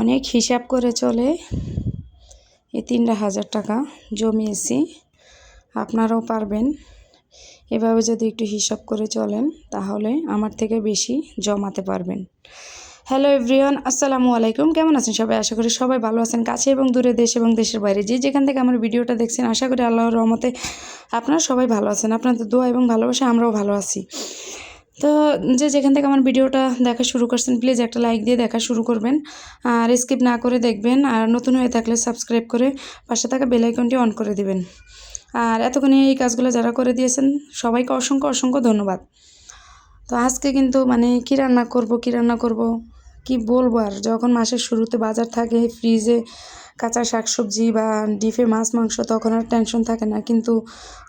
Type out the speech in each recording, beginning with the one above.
অনেক হিসাব করে চলে। এই তিনটা হাজার টাকা জমিয়েছি। আপনারাও পারবেন। এভাবে যদি একটু হিসাব করে চলেন, তাহলে আমার থেকে বেশি জমাতে পারবেন। হ্যালো এভরিওয়ান, আসসালামু আলাইকুম। কেমন আছেন সবাই? আশা করি সবাই ভালো আছেন। কাছে এবং দূরে দেশ এবং দেশের বাইরে। যে যেখান থেকে আমার ভিডিওটা দেখছেন, আশা করি আল্লাহর রহমতে আপনারা সবাই ভালো আছেন। আপনাদের দোয়া এবং ভালোবাসা, আমরাও ভালো আছি। তো যে যেখান থেকে আমার ভিডিওটা দেখা শুরু করছেন প্লিজ একটা লাইক দিয়ে দেখা শুরু করবেন। আর স্কিপ না করে দেখবেন, আর নতুন হয়ে থাকলে সাবস্ক্রাইব করে পাশে থাকা বেলাইকনটি অন করে দিবেন। আর এতক্ষণে এই কাজগুলো যারা করে দিয়েছেন, সবাইকে অসংখ্য অসংখ্য ধন্যবাদ। তো আজকে কিন্তু মানে কী রান্না করব, কী রান্না করব? কি বলব আর? যখন মাসের শুরুতে বাজার থাকে, ফ্রিজে কাঁচা শাকসবজি বা ডিপে মাছ, মাংস, তখন আর টেনশন থাকে না। কিন্তু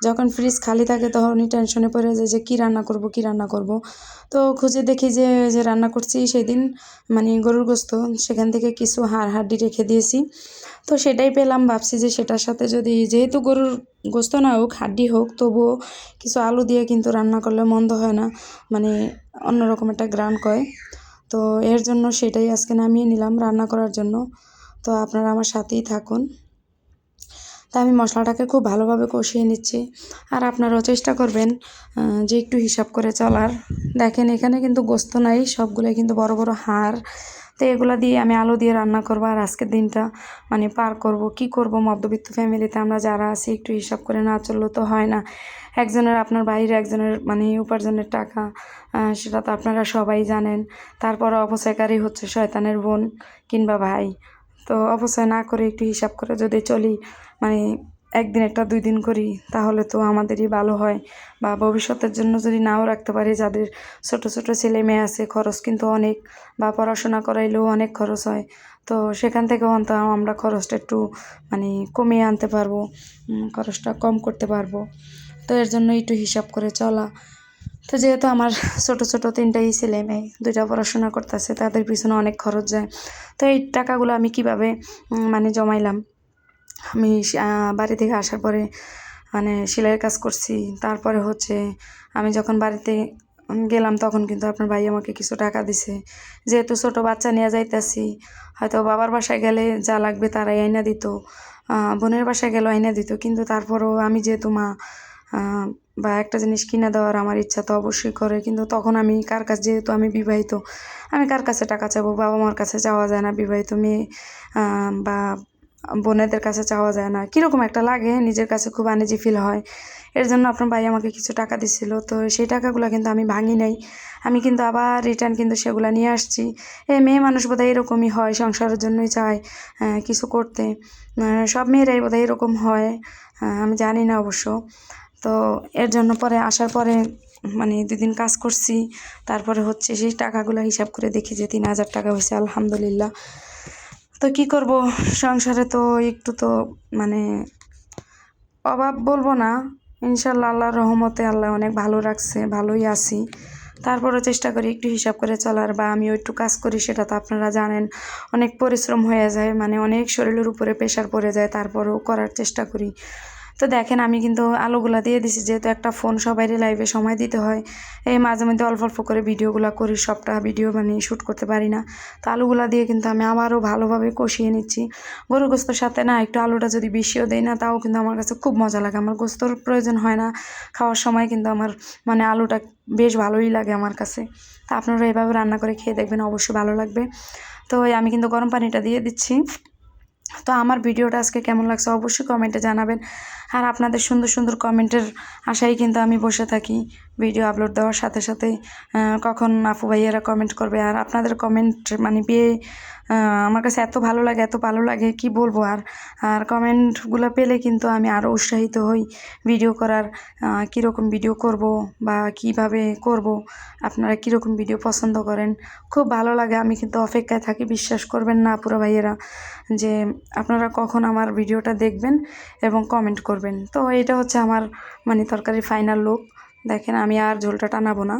যখন ফ্রিজ খালি থাকে, তখনই টেনশনে পড়ে যায় যে কী রান্না করব, কী রান্না করব। তো খুঁজে দেখি যে যে রান্না করছি সেদিন মানে গরুর গোস্ত, সেখান থেকে কিছু হাড়, হাড্ডি রেখে দিয়েছি। তো সেটাই পেলাম, ভাবছি যে সেটার সাথে যদি যেহেতু গরুর গোস্ত না হোক, হাড্ডি হোক, তবুও কিছু আলু দিয়ে কিন্তু রান্না করলে মন্দ হয় না। মানে অন্যরকম একটা গ্রান কয়। তো এর জন্য সেটাই আজকে নামিয়ে নিলাম রান্না করার জন্য। তো আপনারা আমার সাথেই থাকুন। তা আমি মশলাটাকে খুব ভালোভাবে কষিয়ে নিচ্ছি। আর আপনারাও চেষ্টা করবেন যে একটু হিসাব করে চলার। দেখেন এখানে কিন্তু গোস্ত নাই, সবগুলোই কিন্তু বড় বড় হাড়। তো এগুলো দিয়ে আমি আলু দিয়ে রান্না করব আর আজকের দিনটা মানে পার করব। কি করব মধ্যবিত্ত ফ্যামিলিতে আমরা যারা আছি একটু হিসাব করে না চললে তো হয় না। একজনের আপনার বাইরে, একজনের মানে উপার্জনের টাকা সেটা তো আপনারা সবাই জানেন। তারপর অপচয়কারী হচ্ছে শয়তানের বোন কিংবা ভাই। তো অপচয় না করে একটু হিসাব করে যদি চলি মানে একদিন একটা, দুই দিন করি, তাহলে তো আমাদেরই ভালো হয়। বা ভবিষ্যতের জন্য যদি নাও রাখতে পারি, যাদের ছোট ছোট ছেলে মেয়ে আছে, খরচ কিন্তু অনেক। বা পড়াশোনা করাইলেও অনেক খরচ হয়। তো সেখান থেকে অন্ত আমরা খরচটা একটু মানে কমিয়ে আনতে পারব খরচটা কম করতে পারব। তো এর জন্য একটু হিসাব করে চলা। তো যেহেতু আমার ছোট ছোট তিনটাই ছেলে মেয়ে, দুইটা পড়াশোনা করতেছে, তাদের পিছনে অনেক খরচ যায়। তো এই টাকাগুলো আমি কীভাবে মানে জমাইলাম? আমি বাড়ি থেকে আসার পরে মানে সেলাইয়ের কাজ করছি। তারপরে হচ্ছে, আমি যখন বাড়িতে গেলাম তখন কিন্তু আপনার ভাই আমাকে কিছু টাকা দিছে। যেহেতু ছোটো বাচ্চা নিয়ে যাইতেছি, হয়তো বাবার বাসায় গেলে যা লাগবে তারাই আইনা দিত বোনের বাসায় গেলেও আইনা দিত। কিন্তু তারপরও আমি যেহেতু মা বা একটা জিনিস কিনে দেওয়ার আমার ইচ্ছা তো অবশ্যই করে। কিন্তু তখন আমি কার কাছে, যেহেতু আমি বিবাহিত, আমি কার কাছে টাকা চাবো বাবা মার কাছে চাওয়া যায় না, বিবাহিত মেয়ে বা বোনেদের কাছে চাওয়া যায় না। কীরকম একটা লাগে, নিজের কাছে খুব আনেজি ফিল হয়। এর জন্য আপনার ভাই আমাকে কিছু টাকা দিছিল, তো সেই টাকাগুলো কিন্তু আমি ভাঙি নাই। আমি কিন্তু আবার রিটার্ন কিন্তু সেগুলো নিয়ে আসছি। এই মেয়ে মানুষ বোধহয় এরকমই হয়, সংসারের জন্যই চায় কিছু করতে। সব মেয়েরাই বোধহয় এরকম হয় আমি জানি না অবশ্য। তো এর জন্য পরে আসার পরে মানে দুদিন কাজ করছি। তারপরে হচ্ছে সেই টাকাগুলো হিসাব করে দেখি যে তিন হাজার টাকা হয়েছে, আলহামদুলিল্লাহ। তো কি করব? সংসারে তো একটু তো মানে অভাব বলব না। ইনশাল্লাহ আল্লাহর রহমতে আল্লাহ অনেক ভালো রাখছে, ভালোই আছি। তারপরও চেষ্টা করি একটু হিসাব করে চলার বা আমিও একটু কাজ করি, সেটা তো আপনারা জানেন। অনেক পরিশ্রম হয়ে যায় মানে অনেক শরীরের উপরে প্রেশার পড়ে যায়, তারপরেও করার চেষ্টা করি। তো দেখেন আমি কিন্তু আলুগুলা দিয়ে দিছি, যেহেতু একটা ফোন সবাই লাইভে সময় দিতে হয়, এই মাঝে মধ্যে অল্প অল্প করে ভিডিওগুলো করি, সবটা ভিডিও মানে শ্যুট করতে পারি না। তো আলুগুলা দিয়ে কিন্তু আমি আবারও ভালোভাবে কষিয়ে নিচ্ছি। গরু গোস্তর সাথে না একটু আলুটা যদি বেশিও দেয় না, তাও কিন্তু আমার কাছে খুব মজা লাগে। আমার গোস্তর প্রয়োজন হয় না, খাওয়ার সময় কিন্তু আমার মানে আলুটা বেশ ভালোই লাগে আমার কাছে। তা আপনারা এভাবে রান্না করে খেয়ে দেখবেন, অবশ্যই ভালো লাগবে। তো আমি কিন্তু গরম পানিটা দিয়ে দিচ্ছি। তো আমার ভিডিওটা আজকে কেমন লাগছে অবশ্যই কমেন্টে জানাবেন। আর আপনাদের সুন্দর সুন্দর কমেন্টের আশাই কিন্তু আমি বসে থাকি ভিডিও আপলোড দেওয়ার সাথে সাথে কখন আপু ভাইয়েরা কমেন্ট করবে আর আপনাদের কমেন্ট মানে পেয়ে আমার কাছে এত ভালো লাগে, এত ভালো লাগে, কি বলব আর? আর কমেন্টগুলো পেলে কিন্তু আমি আরও উৎসাহিত হই ভিডিও করার কীরকম ভিডিও করব বা কীভাবে করব। আপনারা কীরকম ভিডিও পছন্দ করেন? খুব ভালো লাগে, আমি কিন্তু অপেক্ষায় থাকি। বিশ্বাস করবেন না পুরো ভাইয়েরা, যে আপনারা কখন আমার ভিডিওটা দেখবেন এবং কমেন্ট করবেন। তো এটা হচ্ছে আমার মানে তরকারি ফাইনাল লুক দেখেন, আমি আর ঝোলটা টানাবো না।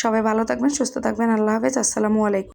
সবাই ভালো থাকবেন, সুস্থ থাকবেন। আল্লাহ হাফেজ। আসসালামু আলাইকুম।